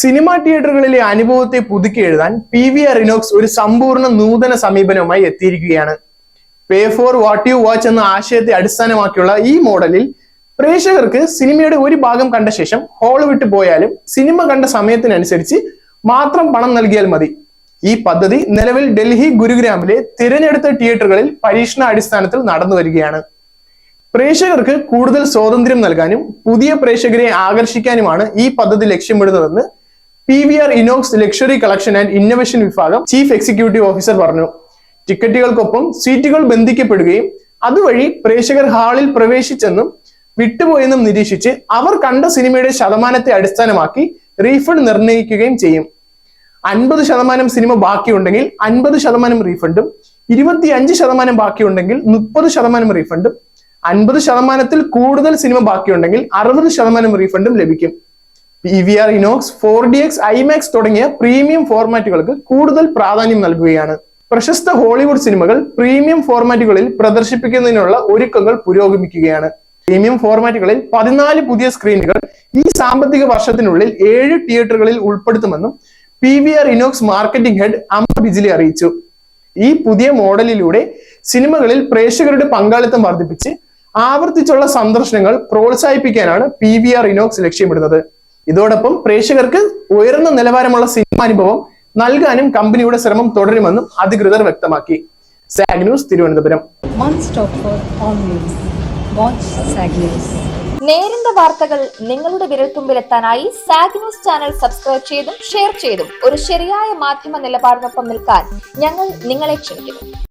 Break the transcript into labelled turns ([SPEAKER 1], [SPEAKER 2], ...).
[SPEAKER 1] Cinema തിയേറ്ററുകളിലെ അനുഭവത്തെ പുതുക്കി എഴുതാൻ പി വി ആർ ഇനോക്സ് ഒരു സമ്പൂർണ നൂതന സമീപനവുമായി എത്തിയിരിക്കുകയാണ്. Pay for what you watch എന്ന ആശയത്തെ അടിസ്ഥാനമാക്കിയുള്ള ഈ മോഡലിൽ പ്രേക്ഷകർക്ക് സിനിമയുടെ ഒരു ഭാഗം കണ്ട ശേഷം ഹോൾ വിട്ടു പോയാലും സിനിമ കണ്ട സമയത്തിനനുസരിച്ച് മാത്രം പണം നൽകിയാൽ മതി. ഈ പദ്ധതി നിലവിൽ ഡൽഹി ഗുരുഗ്രാമിലെ തിരഞ്ഞെടുത്ത തിയേറ്ററുകളിൽ പരീക്ഷണാടിസ്ഥാനത്തിൽ നടന്നു വരികയാണ്. പ്രേക്ഷകർക്ക് കൂടുതൽ സ്വാതന്ത്ര്യം നൽകാനും പുതിയ പ്രേക്ഷകരെ ആകർഷിക്കാനുമാണ് ഈ പദ്ധതി ലക്ഷ്യമിടുന്നതെന്ന് P V R INOX luxury collection and innovation വിഭാഗം ചീഫ് എക്സിക്യൂട്ടീവ് ഓഫീസർ പറഞ്ഞു. ടിക്കറ്റുകൾക്കൊപ്പം സീറ്റുകൾ ബന്ധിക്കപ്പെടുകയും അതുവഴി പ്രേക്ഷകർ ഹാളിൽ പ്രവേശിച്ചെന്നും വിട്ടുപോയെന്നും നിരീക്ഷിച്ച് അവർ കണ്ട സിനിമയുടെ ശതമാനത്തെ അടിസ്ഥാനമാക്കി റീഫണ്ട് നിർണയിക്കുകയും ചെയ്യും. അൻപത് ശതമാനം സിനിമ ബാക്കിയുണ്ടെങ്കിൽ അൻപത് ശതമാനം റീഫണ്ടും ഇരുപത്തി അഞ്ച് ശതമാനം ബാക്കിയുണ്ടെങ്കിൽ മുപ്പത് ശതമാനം റീഫണ്ടും അൻപത് ശതമാനത്തിൽ കൂടുതൽ സിനിമ ബാക്കിയുണ്ടെങ്കിൽ അറുപത് ശതമാനം റീഫണ്ടും ലഭിക്കും. P V R INOX four D X IMAX തുടങ്ങിയ പ്രീമിയം ഫോർമാറ്റുകൾക്ക് കൂടുതൽ പ്രാധാന്യം നൽകുകയാണ്. പ്രശസ്ത ഹോളിവുഡ് സിനിമകൾ പ്രീമിയം ഫോർമാറ്റുകളിൽ പ്രദർശിപ്പിക്കുന്നതിനുള്ള ഒരുക്കങ്ങൾ പുരോഗമിക്കുകയാണ്. പ്രീമിയം ഫോർമാറ്റുകളിൽ പതിനാല് പുതിയ സ്ക്രീനുകൾ ഈ സാമ്പത്തിക വർഷത്തിനുള്ളിൽ ഏഴ് തിയേറ്ററുകളിൽ ഉൾപ്പെടുത്തുമെന്നും P V R INOX marketing head Amar Bijli അറിയിച്ചു. ഈ പുതിയ മോഡലിലൂടെ സിനിമകളിൽ പ്രേക്ഷകരുടെ പങ്കാളിത്തം വർദ്ധിപ്പിച്ച് ആവർത്തിച്ചുള്ള സന്ദർശനങ്ങൾ പ്രോത്സാഹിപ്പിക്കാനാണ് പി വി ആർ ഇനോക്സ് ലക്ഷ്യമിടുന്നത്. ഇതോടൊപ്പം പ്രേക്ഷകർക്ക് ഉയർന്ന നിലവാരമുള്ള സിനിമാനുഭവം നൽകാനും കമ്പനിയുടെ ശ്രമം തുടരുമെന്നും അധികൃതർ വ്യക്തമാക്കി Sag news Thiruvananthapuram
[SPEAKER 2] One stop for all news. Watch SAG News.
[SPEAKER 3] നേരിന്റെ വാർത്തകൾ നിങ്ങളുടെ വിരൽത്തുമ്പിലെത്താനായി സാഗ് ന്യൂസ് ചാനൽ സബ്സ്ക്രൈബ് ചെയ്തും ഷെയർ ചെയ്തും ഒരു ശരിയായ മാധ്യമ നിലപാടിനൊപ്പം നിൽക്കാൻ ഞങ്ങൾ നിങ്ങളെ ക്ഷണിക്കുന്നു